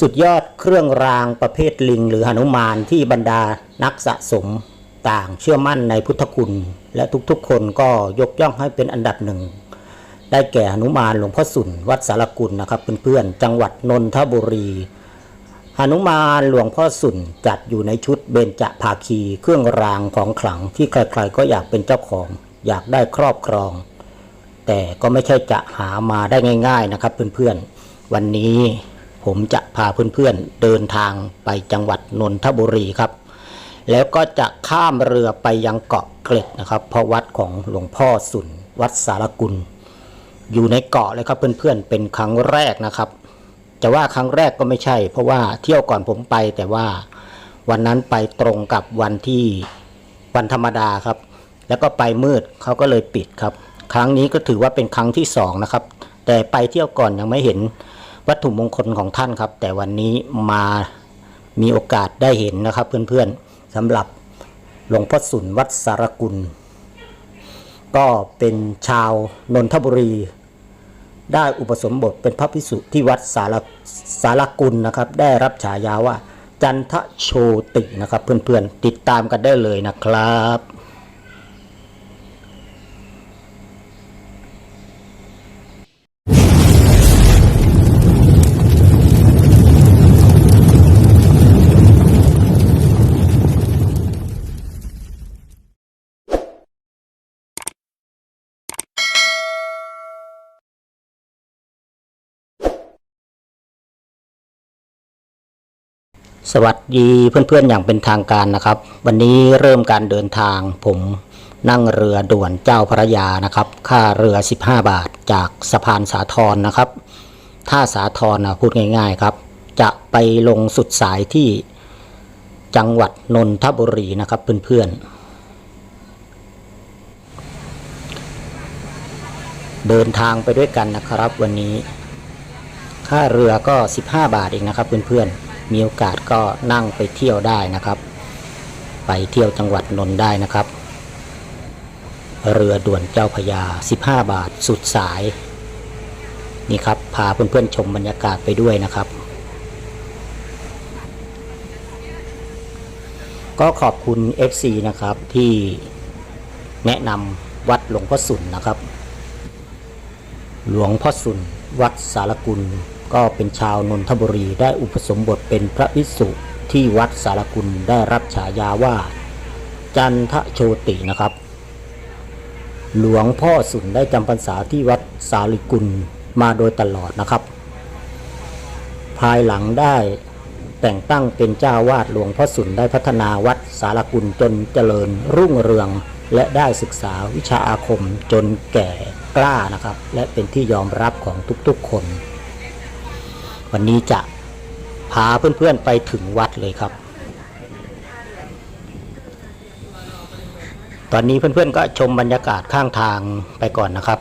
สุดยอดเครื่องรางประเภทลิงหรือหนุมานที่บรรดานักสะสมต่างเชื่อมั่นในพุทธคุณ และทุกๆ คนก็ยกย่องให้เป็นอันดับหนึ่ง ได้แก่หนุมานหลวงพ่อสุนวัดสารกุลนะครับเพื่อนๆจังหวัดนนทบุรีหนุมานหลวงพ่อสุนจัดอยู่ในชุดเบญจภาคี เครื่องรางของขลังที่ใครๆก็อยากเป็นเจ้าของ อยากได้ครอบครอง แต่ก็ไม่ใช่จะหามาได้ง่าย ๆนะครับเพื่อนๆวันนี้ ผมจะพาเพื่อนๆเดินทางไปจังหวัดนนทบุรีครับ แล้วก็จะข้ามเรือไปยังเกาะเกร็ดนะครับเพราะวัดของหลวงพ่อสุนวัดสารกุล อยู่ในเกาะเลยครับเพื่อนๆเป็นครั้งแรกนะครับจะว่าครั้งแรกก็ไม่ใช่ เพราะว่าเที่ยวก่อนผมไปแต่ว่าวันนั้นไปตรงกับวันที่วันธรรมดาครับ แล้วก็ไปมืดเขาก็เลยปิดครับ ครั้งนี้ก็ถือว่าเป็นครั้งที่สองนะครับ แต่ไปเที่ยวก่อนยังไม่เห็น วัตถุมงคลของท่านครับ แต่วันนี้มามีโอกาสได้เห็นนะครับ เพื่อนๆสำหรับหลวงพ่อสุนวัดสารกุล ก็เป็นชาวนนทบุรี ได้อุปสมบทเป็นพระภิกษุที่วัดสารสารกุลนะครับ ได้รับฉายาว่าจันทโชตินะครับ เพื่อนๆติดตามกันได้เลยนะครับ สวัสดีเพื่อนๆอย่างเป็นทางการนะครับ วันนี้เริ่มการเดินทาง ผมนั่งเรือด่วนเจ้าพระยานะครับ ค่าเรือ 15 บาทจากสะพานสาทรนะครับถ้าสาทรนะพูดง่ายๆครับ จะไปลงสุดสายที่จังหวัดนนทบุรีนะครับเพื่อนๆ เดินทางไปด้วยกันนะครับ วันนี้ ค่าเรือก็ 15 บาทเองนะครับเพื่อนๆ มีโอกาสก็นั่งไปเที่ยวได้นะครับ ไปเที่ยวจังหวัดนนท์ได้นะครับ เรือด่วนเจ้าพยา 15 บาทสุดสาย นี่ครับ พาเพื่อนๆชมบรรยากาศไปด้วยนะครับ ก็ขอบคุณ FC นะครับที่แนะนำวัดหลวงพ่อสุนนะครับ หลวงพ่อสุนวัดสารกุล ก็เป็นชาวนนทบุรีได้อุปสมบทเป็นพระภิกษุที่วัดสารกุลได้รับฉายาว่า จันทโชตินะครับ หลวงพ่อสุนได้จำพรรษาที่วัดสาริกุลมาโดยตลอดนะครับ ภายหลังได้แต่งตั้งเป็นเจ้าวาดหลวงพ่อสุนได้พัฒนาวัดสารกุลจนเจริญรุ่งเรืองและได้ศึกษาวิชาอาคมจนแก่กล้านะครับ และเป็นที่ยอมรับของทุกๆคน วันนี้จะพาเพื่อนๆไปถึงวัดเลยครับ ตอนนี้เพื่อนๆก็ชมบรรยากาศข้างทางไปก่อนนะครับ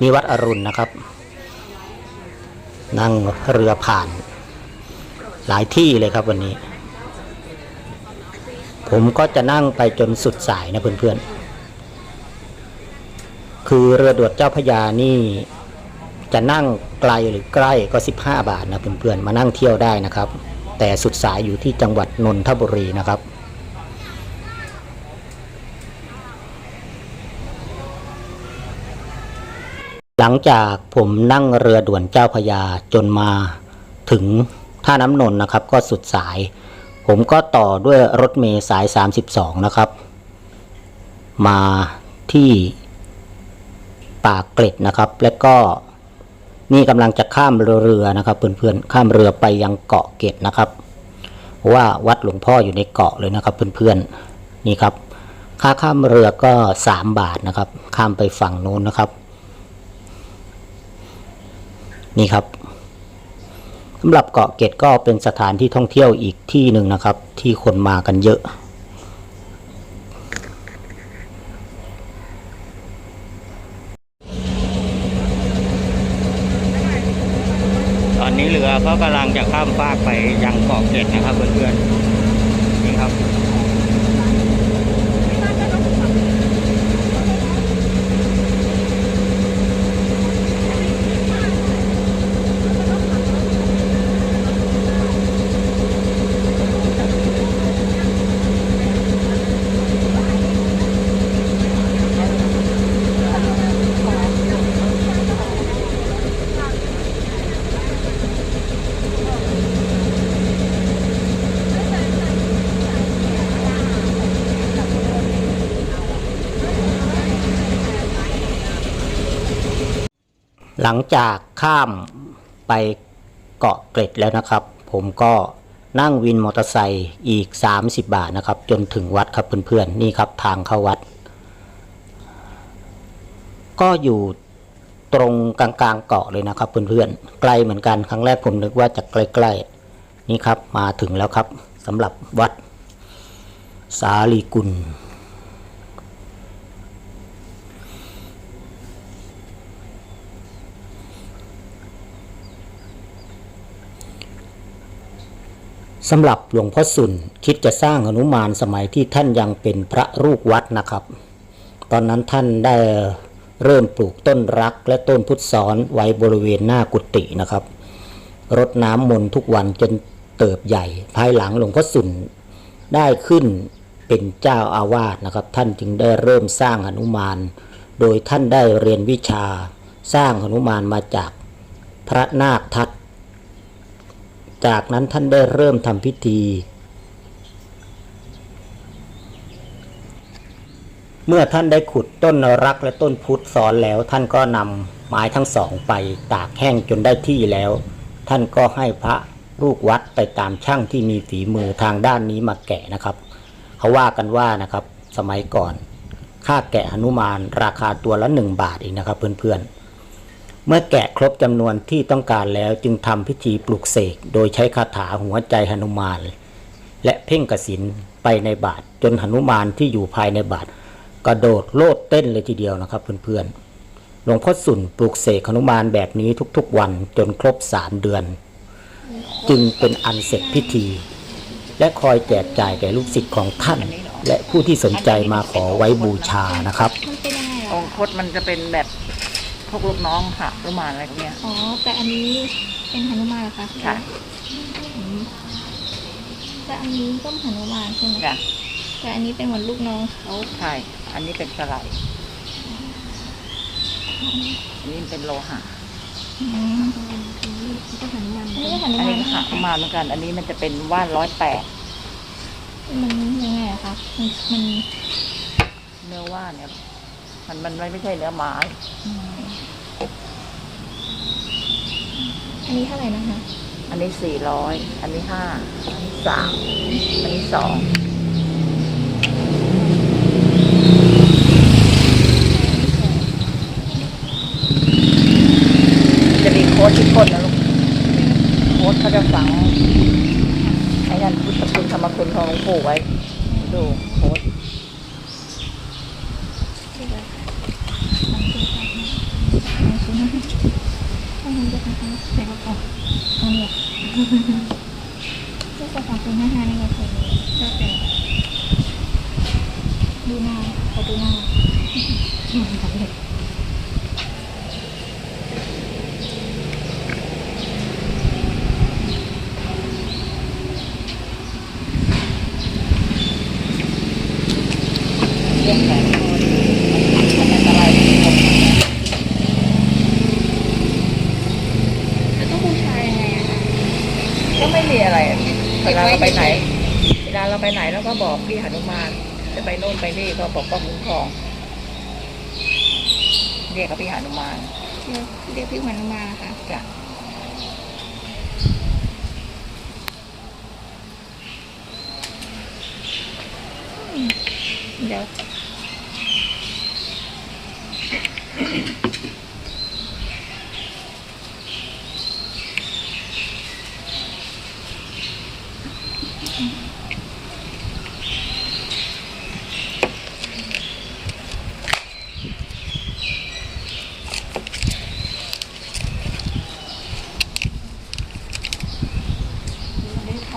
มีวัดอรุณนะครับ นั่งเรือผ่านหลายที่เลยครับวันนี้ ผมก็จะนั่งไปจนสุดสายนะเพื่อนๆ คือเรือด่วนเจ้าพยานี่ จะนั่งไกลหรือใกล้ก็ 15 บาทนะเพื่อนๆมานั่งเที่ยวได้นะครับ แต่สุดสายอยู่ที่จังหวัดนนทบุรีนะครับหลังจากผมนั่งเรือด่วนเจ้าพยาจนมาถึงท่าน้ำนนท์นะครับ ก็สุดสาย ผมก็ต่อด้วยรถเมล์สาย 32 นะครับ มาที่ปากเกร็ดนะครับ และก็ นี่กำลังจะข้ามเรือนะครับเพื่อนๆข้ามเรือไปยังเกาะเกร็ดนะครับว่าวัดหลวงพ่ออยู่ในเกาะเลยนะครับเพื่อนๆนี่ครับค่าข้ามเรือก็ 3 บาทนะครับ ข้ามไปฝั่งโน้นนะครับ นี่ครับสำหรับเกาะเกร็ดก็เป็นสถานที่ท่องเที่ยวอีกที่หนึ่งนะครับ ที่คนมากันเยอะ เรือก็กำลังจะข้ามฟากไปยังเกาะเกร็ดนะครับเพื่อนๆนี่ครับ หลังจากข้ามไปเกาะเกร็ดแล้วนะครับ ผมก็นั่งวินมอเตอร์ไซค์อีก 30 บาทนะครับ จนถึงวัดครับเพื่อนๆนี่ครับทางเข้าวัด ก็อยู่ตรงกลางๆเกาะเลยนะครับเพื่อนๆไกลเหมือนกันครั้งแรกผมนึกว่าจะใกล้ๆนี่ครับมาถึงแล้วครับสำหรับวัดสาลีกุล สำหรับหลวงพ่อสุนคิดจะสร้างหนุมานสมัยที่ท่านยังเป็นพระลูกวัดนะครับ ตอนนั้นท่านได้เริ่มปลูกต้นรักและต้นพุทธสอนไว้บริเวณหน้ากุฏินะครับ รดน้ำมนต์ทุกวันจนเติบใหญ่ ภายหลังหลวงพ่อสุนได้ขึ้นเป็นเจ้าอาวาสนะครับ ท่านจึงได้เริ่มสร้างหนุมาน โดยท่านได้เรียนวิชาสร้างหนุมานมาจากพระนาคทัต จากนั้นท่านได้เริ่มทำพิธี เมื่อท่านได้ขุดต้นรักและต้นพุทธสอนแล้วท่านก็นำไม้ทั้งสองไปตากแห้งจนได้ที่แล้ว ท่านก็ให้พระลูกวัดไปตามช่างที่มีฝีมือทางด้านนี้มาแกะนะครับเขาว่ากันว่านะครับสมัยก่อน ค่าแกะหนุมานราคาตัวละหนึ่งบาทเองนะครับเพื่อนๆ เมื่อแกะครบจำนวนที่ต้องการแล้วจึงทำพิธีปลุกเสก โดยใช้คาถาหัวใจหนุมาน และเพ่งกสินไปในบาทจนหนุมานที่อยู่ภายในบาทกระโดดโลดเต้นเลยทีเดียวนะครับเพื่อนๆหลวงพ่อสุนปลุกเสกหนุมานแบบนี้ทุกๆวันจนครบสามเดือน จึงเป็นอันเสร็จพิธี และคอยแจกจ่ายแก่ลูกศิษย์ของท่าน และผู้ที่สนใจมาขอไว้บูชานะครับองคตมันจะเป็นแบบ วกลูกน้องค่ะลูกหมานอะไรพวกเนี้ย อ๋อ แต่อันนี้เป็นหนุมานเหรอคะค่ะ อืมแต่อันนี้ก็หนุมานใช่ไหมค่ะแต่อันนี้เป็นเหมือนลูกน้องเขาใช่อันนี้เป็นสไลด์อันนี้เป็นโลหะอืมอันนี้ก็หนุมานอันนี้ก็หนุอันมานนี้ก็หามาเหมือนกัน อันนี้มันจะเป็นว่านร้อยแปดมันยังไงอะคะมันมันเนื้อว่านเนี่ย มันมันไม่ใช่เนื้อไม้อั อันนี้เท่าไหร่นะคะ อันนี้สี่ร้อย อันนี้ห้าอันนี้สามอันนี้สองจะมีโค้ดที่ก้นนะลูก โค้ดเขาจะฝังไอ้นั่นพุทธคุณธรรมคุณของหลวงปู่ไว้ ดูโค้ด ที่แบบอันนี้อันนี้จะทำอะไรแต่ก็พออัน นี้ที่จะฟังคุณห้าห้านี่ก็คือก็แต่ดูหน้าขอดูหน้าเหมือนกันเลย เรื่องแขนคอมันอันตรายที่สุด แล้วต้องบูชายังไงอะคะ ก็ไม่มีอะไรอะเวลาเราไปไหน เวลาเรา ไปไหนเราก็บอกพี่หนุมานจะไปโน่นไปนี่ก็ปกป้องคุ้มครองเรียกกับพี่หนุมานเรียกเรียกพี่หวันมาค่ะจ้ะเดี๋ยว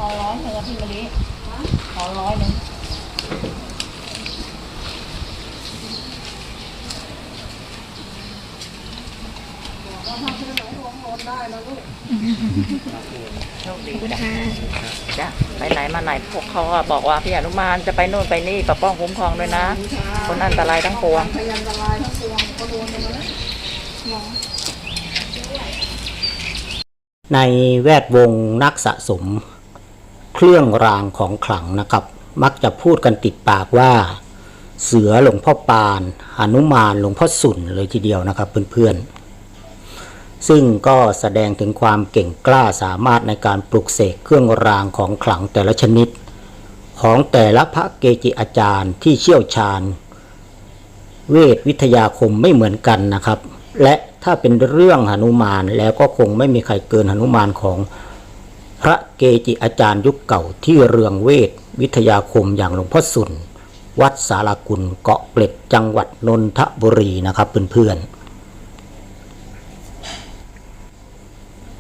อร้อยหนึ่งอะพี่มะลิขอร้อยหนึ่งโชคดีบูจ้ะชาจ้ะไปไหนมาไหนพวกเขาอะบอกว่าพี่หนุมานจะไปโน่นไปนี่ปกป้องคุ้มครองด้วยนะ คนอันตรายทั้งปวงในแวดวงนักสะสม เครื่องรางของขลังนะครับ มักจะพูดกันติดปากว่า เสือหลวงพ่อปานหนุมานหลวงพ่อสุนเลยทีเดียวนะครับเพื่อนๆ ซึ่งก็แสดงถึงความเก่งกล้าสามารถในการปลุกเสกเครื่องรางของขลังแต่ละชนิด ของแต่ละพระเกจิอาจารย์ที่เชี่ยวชาญ เวทวิทยาคมไม่เหมือนกันนะครับ และถ้าเป็นเรื่องหนุมานแล้วก็คงไม่มีใครเกินหนุมานของ พระเกจิอาจารย์ยุคเก่าที่เรืองเวทวิทยาคมอย่างหลวงพ่อสุน วัดสารากุลเกาะเกร็ดจังหวัดนนทบุรีนะครับเพื่อนๆ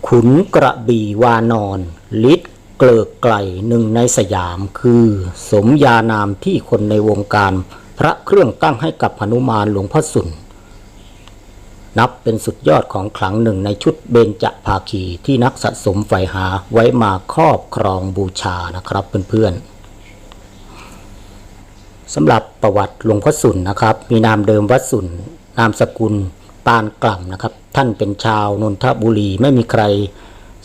ขุนกระบี่วานอนลิศเกลิกไกลหนึ่งในสยามคือ สมญานามที่คนในวงการ พระเครื่องตั้งให้กับหนุมานหลวงพ่อสุน นับเป็นสุดยอดของขลังหนึ่งในชุดเบญจภาคีที่นักสะสมใฝ่หาไว้มาครอบครองบูชานะครับเพื่อนๆสำหรับประวัติหลวงพ่อสุนนะครับ มีนามเดิมวัดสุนนามสกุลปานกล่ำนะครับ ท่านเป็นชาวนนทบุรีไม่มีใคร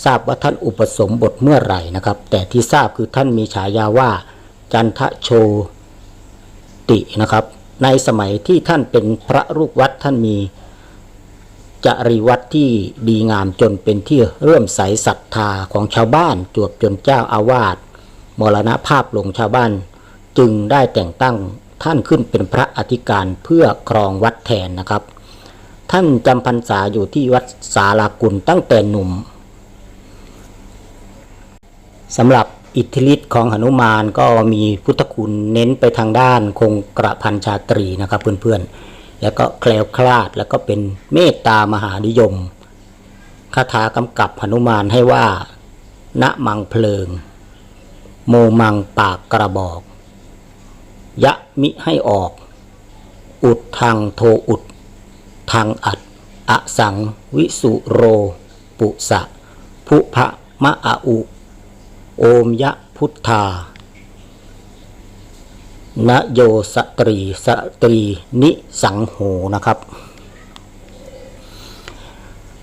ทราบว่าท่านอุปสมบทเมื่อไหร่นะครับ แต่ที่ทราบคือท่านมีฉายาว่าจันทโชตินะครับ ในสมัยที่ท่านเป็นพระลูกวัดท่านมี จริวัตรที่ดีงามจนเป็นที่เรื่มใสศรัทธาของชาวบ้านจวบจนเจ้าอาวาสมรณภาพลงชาวบ้าน จึงได้แต่งตั้งท่านขึ้นเป็นพระอธิการเพื่อครองวัดแทนนะครับ ท่านจำพรรษาอยู่ที่วัดสารากุลตั้งแต่หนุ่มสำหรับอิทธิฤทธิ์ของหนุมานก็มีพุทธคุณเน้นไปทางด้านคงกระพันชาตรีนะครับเพื่อนๆ แล้วก็แคล้วคลาดแล้วก็เป็นเมตตามหานิยมคาถากำกับหนุมานให้ว่าณมังเพลิง โมมังปากกระบอก ยะมิให้ออก อุดทางโทอุด ทางอัด อสัง วิสุโร ปุสะภุพะมะอาอุ โอมยะพุทธา นโยสตรีสตรีนิสังโหนะครับ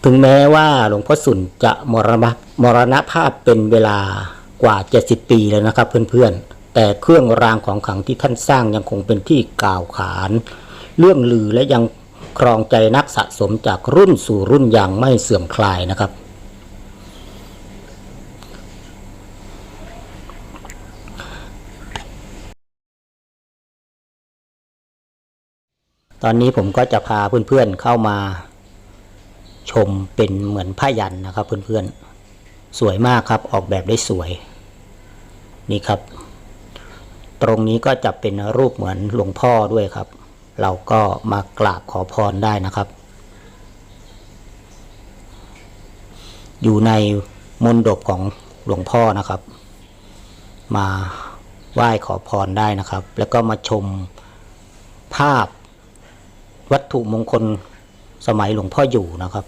ถึงแม้ว่าหลวงพ่อสุนจะมรณะมรณภาพเป็นเวลากว่า 70 ปีแล้วนะครับเพื่อนๆ แต่เครื่องรางของขลังที่ท่านสร้างยังคงเป็นที่กล่าวขาน เรื่องลือและยังครองใจนักสะสมจากรุ่นสู่รุ่นอย่างไม่เสื่อมคลายนะครับ ตอนนี้ผมก็จะพาเพื่อนๆเข้ามา ชมเป็นเหมือนผ้ายันนะครับเพื่อนๆ สวยมากครับออกแบบได้สวย นี่ครับ ตรงนี้ก็จะเป็นรูปเหมือนหลวงพ่อด้วยครับ เราก็มากราบขอพรได้นะครับ อยู่ในมณฑปของหลวงพ่อนะครับ มาไหว้ขอพรได้นะครับ แล้วก็มาชมภาพ วัตถุมงคลสมัยหลวงพ่ออยู่นะครับ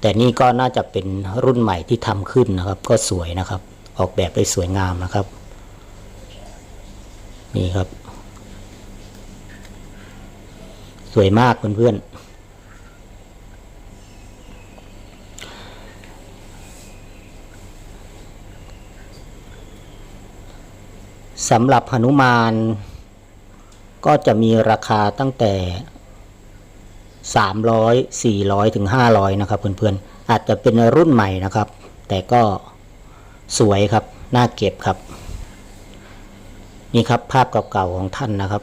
แต่นี่ก็น่าจะเป็นรุ่นใหม่ที่ทำขึ้นนะครับ ก็สวยนะครับ ออกแบบได้สวยงามนะครับ นี่ครับ สวยมากเพื่อนๆสำหรับหนุมานก็จะมีราคาตั้งแต่ 300 400ถึง500 นะครับเพื่อนๆ อาจจะเป็นรุ่นใหม่นะครับ แต่ก็สวยครับ น่าเก็บครับ นี่ครับภาพเก่าๆของท่านนะครับ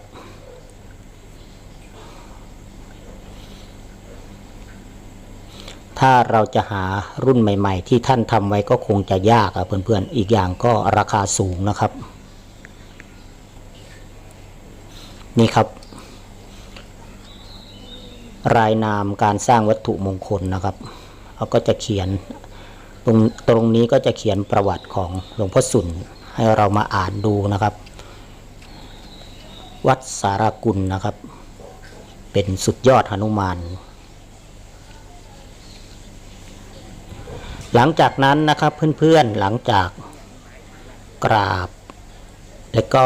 ถ้าเราจะหารุ่นใหม่ ๆ ที่ท่านทำไว้ก็คงจะยากอะเพื่อนๆ อีกอย่างก็ราคาสูงนะครับ นี่ครับ รายนามการสร้างวัตถุมงคลนะครับเขาก็จะเขียนตรงตรงนี้ก็จะเขียนประวัติของหลวงพ่อสุนให้เรามาอ่านดูนะครับ วัดสารกุลนะครับ เป็นสุดยอดหนุมานหลังจากนั้นนะครับเพื่อนๆหลังจากกราบ และก็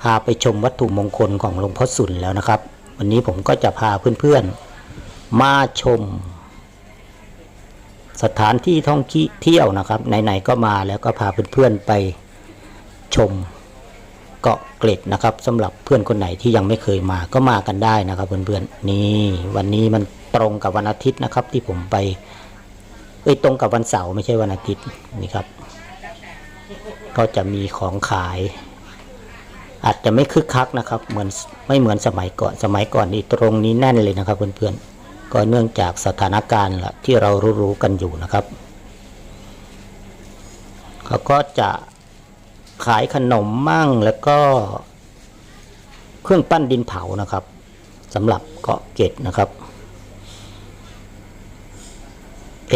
พาไปชมวัตถุมงคลของหลวงพ่อสุนแล้วนะครับ วันนี้ผมก็จะพาเพื่อนๆ มาชม สถานที่ท่องเที่ยวนะครับไหนๆก็มาแล้วก็พาเพื่อนๆไปชมเกาะเกร็ดนะครับสำหรับเพื่อนคนไหนที่ยังไม่เคยมาก็มากันได้นะครับเพื่อนๆนี่วันนี้มันตรงกับวันอาทิตย์นะครับ ที่ผมไปเอ้ยตรงกับวันเสาร์ไม่ใช่วันอาทิตย์นี่ครับ ก็จะมีของขาย อาจจะไม่คึกคักนะครับ เหมือนไม่เหมือนสมัยก่อนสมัยก่อนนี่ตรงนี้แน่นเลยนะครับเพื่อนๆก็เนื่องจากสถานการณ์ละที่เรารู้ๆกันอยู่นะครับเขาก็จะขายขนมมั่งแล้วก็ เครื่องปั้นดินเผานะครับสำหรับเกาะเกร็ดนะครับ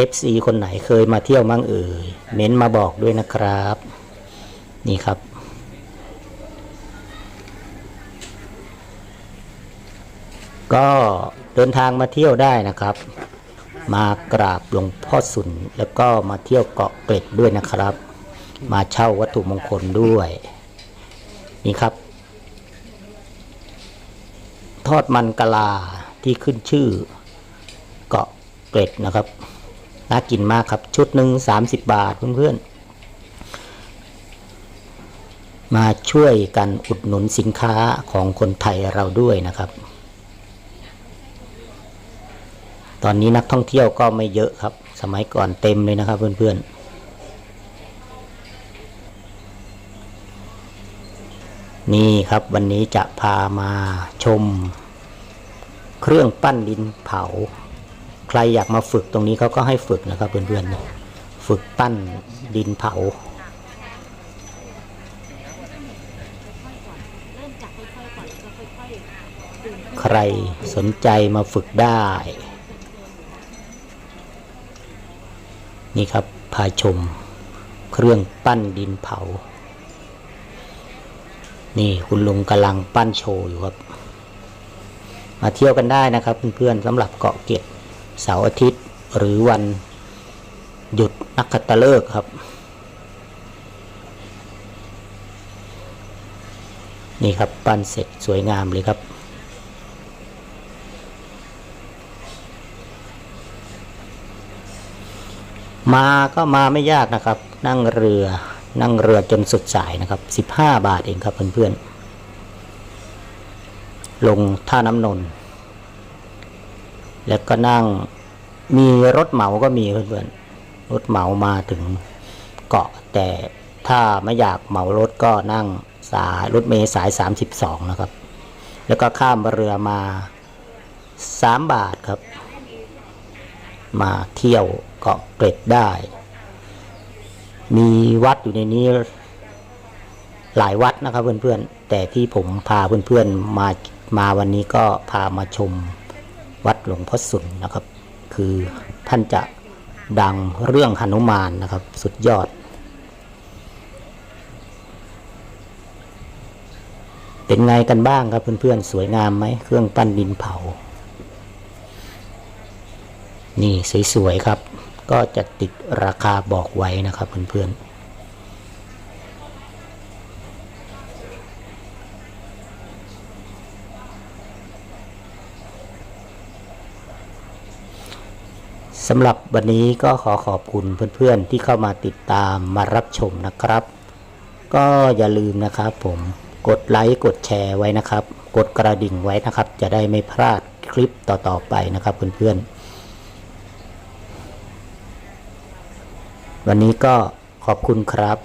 FC คนไหนเคยมาเที่ยวมั่งเอ่ยเม้นมาบอกด้วยนะครับ นี่ครับ ก็เดินทางมาเที่ยวได้นะครับ มากราบหลวงพ่อสุนแล้วก็มาเที่ยวเกาะเกร็ดด้วยนะครับ มาเช่าวัตถุมงคลด้วย นี่ครับ ทอดมันกะลาที่ขึ้นชื่อ เกาะเกร็ดนะครับน่ากินมากครับชุดหนึ่ง30บาทเพื่อนๆ มาช่วยกันอุดหนุนสินค้าของคนไทยเราด้วยนะครับ ตอนนี้นักท่องเที่ยวก็ไม่เยอะครับ สมัยก่อนเต็มเลยนะครับ เพื่อนๆ นี่ครับวันนี้จะพามาชม เครื่องปั้นดินเผา ใครอยากมาฝึกตรงนี้เขาก็ให้ฝึกนะครับ เพื่อนๆ ฝึกปั้นดินเผาใครสนใจมาฝึกได้ นี่ครับพาชม เครื่องปั้นดินเผา นี่คุณลุงกำลังปั้นโชว์อยู่ครับ มาเที่ยวกันได้นะครับเพื่อนๆสำหรับเกาะเกร็ดเสาร์อาทิตย์หรือวันหยุดนักขัตฤกษ์ครับ นี่ครับปั้นเสร็จสวยงามเลยครับ มาก็มาไม่ยากนะครับ นั่งเรือ นั่งเรือจนสุดสายนะครับ 15 บาทเองครับเพื่อนๆ ลงท่าน้ำนนท์แล้วก็นั่งมีรถเหมาก็มีเพื่อนๆ รถเหมามาถึงเกาะ แต่ถ้าไม่อยากเหมารถก็นั่งสายรถเมล์สาย 32 นะครับ แล้วก็ข้ามเรือมา 3 บาทครับ มาเที่ยว เกาะเกร็ดได้ มีวัดอยู่ในนี้หลายวัดนะครับเพื่อนๆ แต่ที่ผมพาเพื่อนๆมามาวันนี้ก็พามาชมวัดหลวงพ่อสุนนะครับ คือท่านจะดังเรื่องหนุมานนะครับ สุดยอด เป็นไงกันบ้างครับเพื่อนๆ สวยงามไหมเครื่องปั้นดินเผา นี่สวยๆครับ ก็จะติดราคาบอกไว้นะครับเพื่อนๆสำหรับวันนี้ก็ขอขอบคุณเพื่อนๆ ที่เข้ามาติดตามมารับชมนะครับ ก็อย่าลืมนะครับผมกดไลค์กดแชร์ไว้นะครับ กดกระดิ่งไว้นะครับ จะได้ไม่พลาดคลิปต่อๆไปนะครับเพื่อนๆ วันนี้ก็ขอบคุณครับ